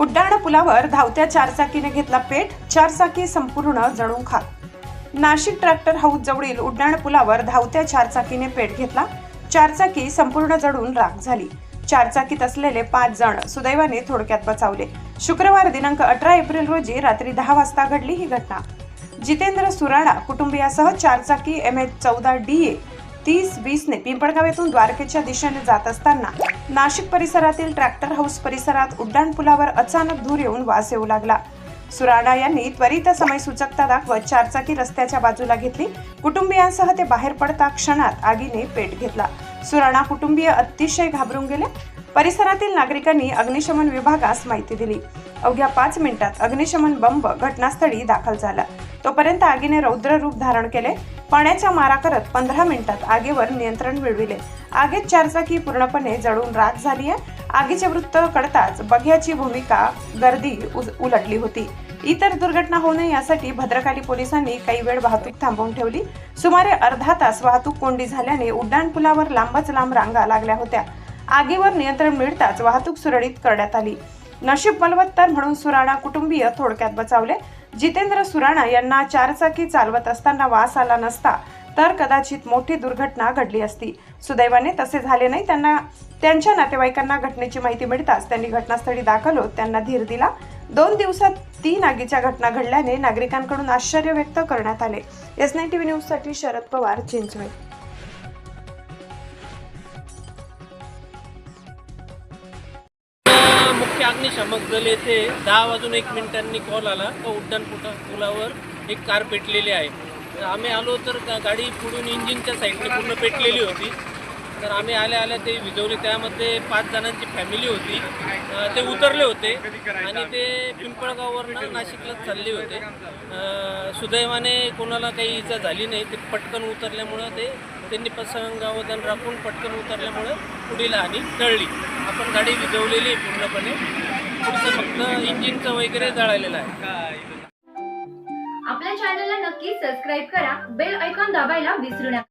उड्डाण पुलावर धावत्या चारचाकीने घेतला पेट चारचाकी संपूर्ण जळून खा नाशिक ट्रॅक्टर हाऊस जवळील उड्डाण पुलावर धावत्या चारचाकीने पेट घेतला चारचाकी संपूर्ण जळून राख झाली. चारचाकीत असलेले पाच जण सुदैवाने थोडक्यात बचावले. शुक्रवार दिनांक अठरा एप्रिल रोजी रात्री दहा वाजता घडली ही घटना. जितेंद्र सुराणा कुटुंबियासह चारचाकी एम एच चौदा डी ए तीस वीसने पिंपळगाव येथून द्वारकेच्या दिशेने जात असताना नाशिक परिसरातील ट्रॅक्टर हाऊस परिसरात उड्डाण पुलावर अचानक धूर येऊन वास येऊ लागला. सुराणा यांनी त्वरित समय सूचकता दाखवत चारचाकी रस्त्याच्या बाजूला घेतली. कुटुंबियांसह ते बाहेर पडता क्षणात आगीने पेट घेतला. सुराणा कुटुंबीय अतिशय घाबरून गेले. परिसरातील नागरिकांनी अग्निशमन विभागास माहिती दिली. अवघ्या पाच मिनिटात अग्निशमन बंब घटनास्थळी दाखल झाला. तोपर्यंत आगीने रौद्र रूप धारण केले. पाण्याचा मारा करत पंधरा मिनिटात आगीवर नियंत्रण मिळविले. आगीत चारचाकी पूर्णपणे जळून राख झाली आहे आगीचे वृत्त कळताच बघ्याची भूमिका गर्दी उज- उलटली होती. इतर दुर्घटना होऊ नये यासाठी भद्रकाली पोलिसांनी काही वेळ वाहतूक थांबवून ठेवली. सुमारे अर्धा तास वाहतूक कोंडी झाल्याने उड्डाणपुलावर लांबच लांब रांगा लागल्या होत्या. आगीवर नियंत्रण मिळताच वाहतूक सुरळीत करण्यात आली. नशीब बलवत्तर म्हणून सुराणा कुटुंबीय थोडक्यात बचावले. जितेंद्र सुराणा यांना चारचाकी चालवत असताना वास आला नसता तर कदाचित मोठी दुर्घटना घडली असती. सुदैवाने तसे झाले नाही. त्यांना त्यांच्या नातेवाईकांना घटनेची माहिती मिळताच त्यांनी घटनास्थळी दाखल होत त्यांना धीर दिला. दोन दिवसात तीन आगीच्या घटना घडल्याने नागरिकांकडून आश्चर्य व्यक्त करण्यात आले. एस नाईन टी व्ही न्यूजसाठी शरद पवार चिंचवे की अग्निशामक दल येथे दहा वाजून एक मिनिटांनी कॉल आला. का उड्डाण पुटा पुलावर एक कार पेटलेली आहे. तर आम्ही आलो तर गाडी पुढून इंजिनच्या साईडने पूर्ण पेटलेली होती. तर आम्ही आल्या आल्या ते विजवले. त्यामध्ये पाच जणांची फॅमिली होती. ते उतरले होते आणि ते पिंपळगाववरनं नाशिकला चालले होते. सुदैवाने कोणाला काही इजा झाली नाही. ते पटकन उतरल्यामुळं ते त्यांनी पसंगावधान राखून पटकन उतरल्यामुळं पुढील आणि टळली आपण गाडी विजवलेली आहे पूर्णपणे. पुढचं फक्त इंजिनचं वगैरे जळालेलं आहे. आपल्या चॅनलला नक्की सबस्क्राईब करा. बेल ऐकॉन दाबायला विसरू नका.